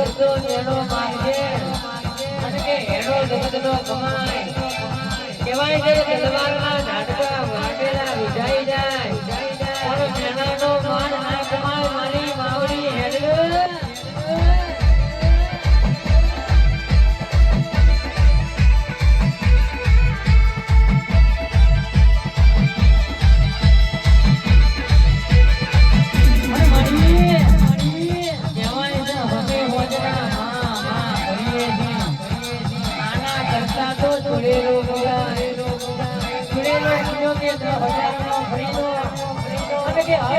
જગત નો નેણો કે હેડો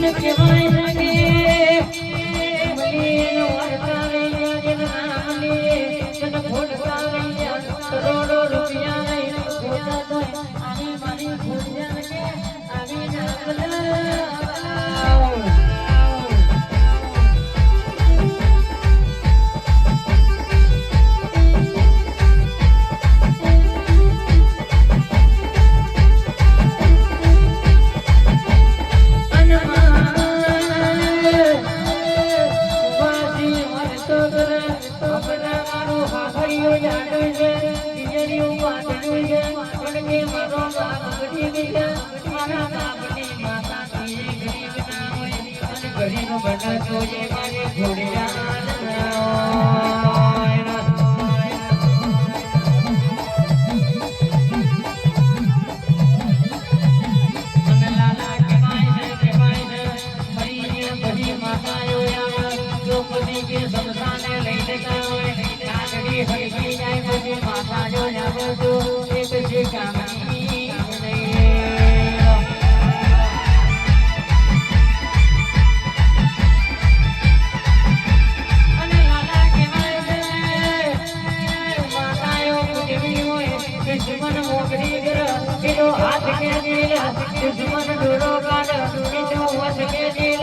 জীবন কেমন બનાતો જે મારી ઘોડિયાર ના હોય. દુશ્મન ડોરો કાઢ, એનો વશ કે દિલ,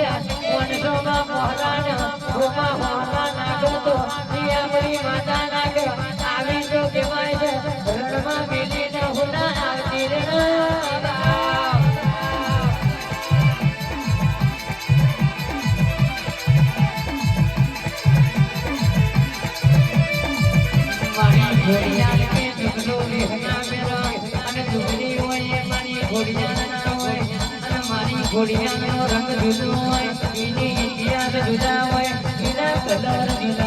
મોહરાન, ગોમાં મોહરા નાખતો, દિયામણી માતા નાખ, આવી તો કહેવાય છે, રણમાં મેલીને હુના આવતી રે રામ. મારી ઘોડિયાળ કે દુગલો લેહના મેરા મારી ઘોડિયાળનો રંગ જુદો હોય એની ઇતિહાસ જુદા હોય એના કલર જુદા